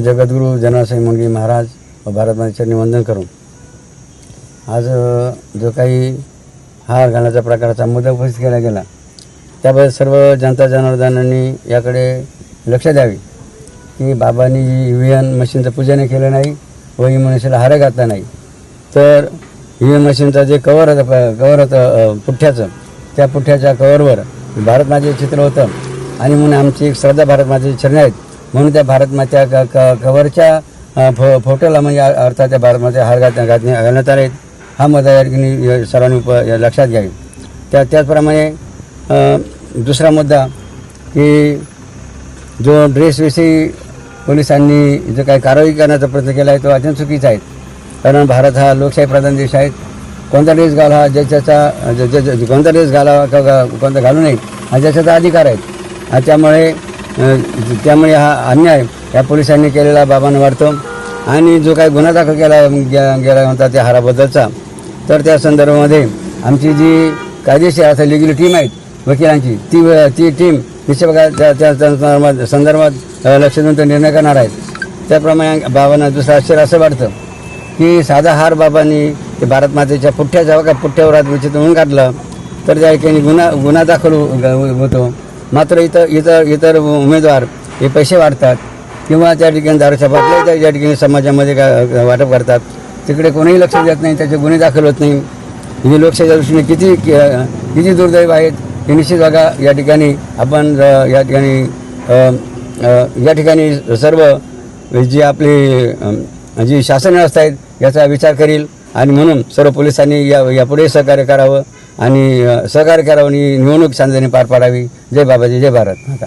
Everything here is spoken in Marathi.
जगद्गुरू जनासाई मुंडगी महाराज व भारतमातेचे निवंदन करून आज जो काही हार घालण्याचा प्रकारचा मुद्दा उपस्थित केला गेला त्याबद्दल सर्व जनता जनार्दनांनी याकडे लक्ष द्यावे की बाबांनी ई व्ही मशीनचं पूजन केलं नाही व ई मशीनला हार घातला नाही. तर ई व्ही मशीनचं जे कवर होतं कवर होतं पुठ्ठ्याचं त्या पुठ्ठ्याच्या कवरवर भारतमातेचं चित्र होतं. आणि म्हणून आमची एक श्रद्धा भारतमातेची चरणे आहेत. म्हणून त्या भारतमाच्या क क कवरच्या फो फोटोला म्हणजे अर्थात त्या भारतमाच्या हार घात घातणे घालण्यात आले हा मुद्दा या ठिकाणी सर्वांनी उप लक्षात घ्यावी. त्या त्याचप्रमाणे दुसरा मुद्दा की जो ड्रेसविषयी पोलिसांनी जो काही कारवाई करण्याचा प्रयत्न केला आहे तो अत्यंत चुकीचा आहे. कारण भारत हा लोकशाही प्रधान देश आहे. कोणता ड्रेस घाला ज्याच्याचा ज- कोणता ड्रेस घालावा का कोणता घालू नये हा ज्याच्याचा अधिकार आहे. त्यामुळे त्यामुळे हा अन्याय या पोलिसांनी केलेला बाबांना वाटतो. आणि जो काही गुन्हा दाखल केला गे- गेला होता त्या हाराबद्दलचा तर त्या संदर्भामध्ये आमची जी कायदेशीर अर्थात लिगल टीम आहेत वकिलांची ती ती टीम निश्चित त्या त्या संदर्भात लक्ष देऊन तो निर्णय करणार आहेत. त्याप्रमाणे बाबांना दुसरं आश्चर्य असं वाटतं की साधा हार बाबांनी ते भारत मातेच्या पुठ्ठ्याच्या का पुठ्ठ्यावर हात विचित्र म्हणून काढलं तर त्या ठिकाणी गुन्हा गुन्हा दाखल हो- ग- होतो. मात्र इतर इतर इतर उमेदवार हे पैसे वाढतात. किंवा त्या ठिकाणी दारूच्या बाटल्या त्या- ठिकाणी समाजामध्ये का वाटप करतात तिकडे कोणीही लक्ष देत नाही त्याचे गुन्हे दाखल होत नाही. ही लोकशाहीच्या दृष्टीने किती किती दुर्दैव आहेत हे निश्चित बघा. या ठिकाणी आपण या ठिकाणी या ठिकाणी सर्व जी आपली जी शासन व्यवस्था आहेत याचा विचार करील. आणि म्हणून सर्व पोलिसांनी या यापुढे सहकार्य करावं. आणि सहकार्य करावं आणि निवडणूक शांततेने पार पाडावी. जय बाबाजी जय भारत. माता